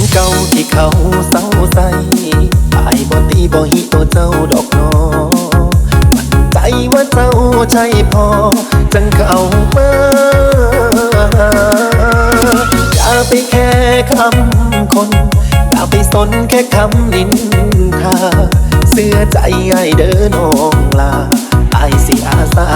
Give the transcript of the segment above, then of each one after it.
ที่เขาเศร้าใสอายบ่ตีบ่ฮิตัวเจ้าดอกน้อมันใจว่าเจ้าใช่พอ จังเข้ามาอย่าไปแค่คำคน อย่าไปสนแค่คำนินทา เสื้อใจไอ้เดินองลาไอ้ายสิอาสา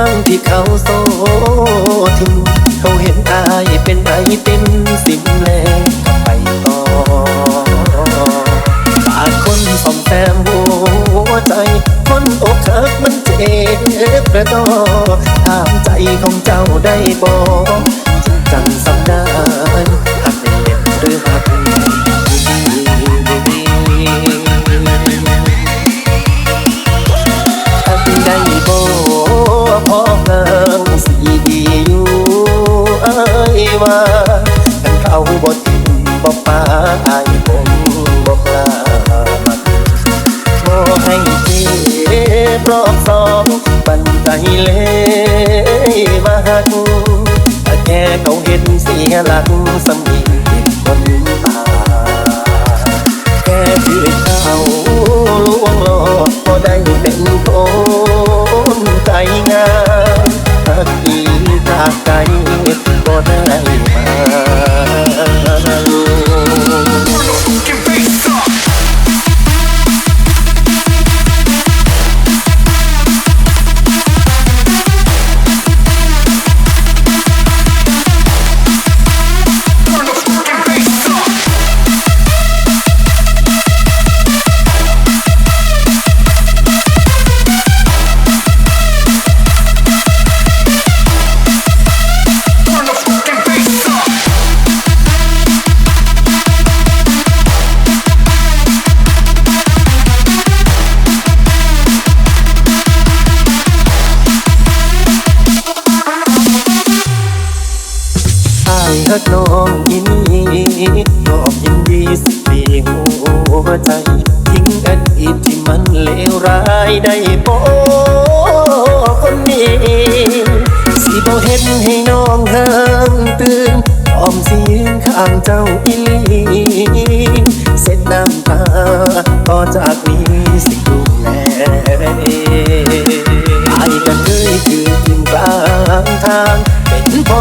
างที่เขาโซทิ้งเขาเห็นอายเป็นไอติมสิมแลก็ไปต่อปากคนส่อมแซมหัวใจ คนอกหักมันเจ็บกระดอถามใจของเจ้าได้บอก ยว่าคันเขาบ่ทิ้งบ่ปาอายผมบ่กล้ามาบ่ให้เจ็บรอบสองปันใจเลยมาหักแต่แค่เขาเห็นเสียหลักสำนีเป็นคนตายแค่ชื่อเขาลวงหลอกก็ได้เป็นคนใจงามากใจบ่ได้มา อายฮักน้องยินดีน้องยินดีสิเปลี่ยนหัวใจ ทิ้งอดีตที่มันเลวร้ายได้บ่คนนี้สิบ่เห็นให้น้องห่างตื่นพร้อมสิยืนข้างเจ้าอีลีเส้นน้ำตาต่อจากนี้สิดูแลเองอายก็เคยคือกินกลางทาง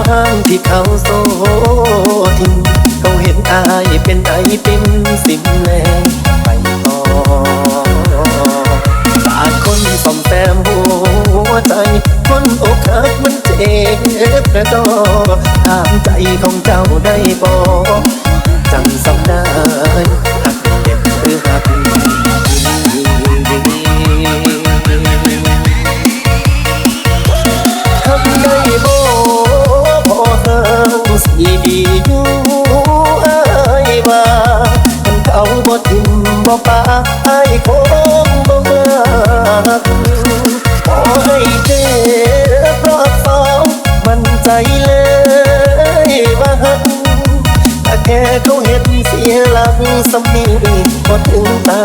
ห้างที่เขาโซทิ้งเขาเห็นอายเป็นไอติมสิมแลไปต่อฝากคนส่อมแซมหัวใจ คนอกหักมันเจ็บกระดอถามใจของเจ้าได้บอกจังสำได้ ปาไอ้คงบ่มากขอให้เจ็บรอบสองมันใจเลยว่าหักแต่แค่เขาเห็นเสียหลังสมีบ่ถึงตา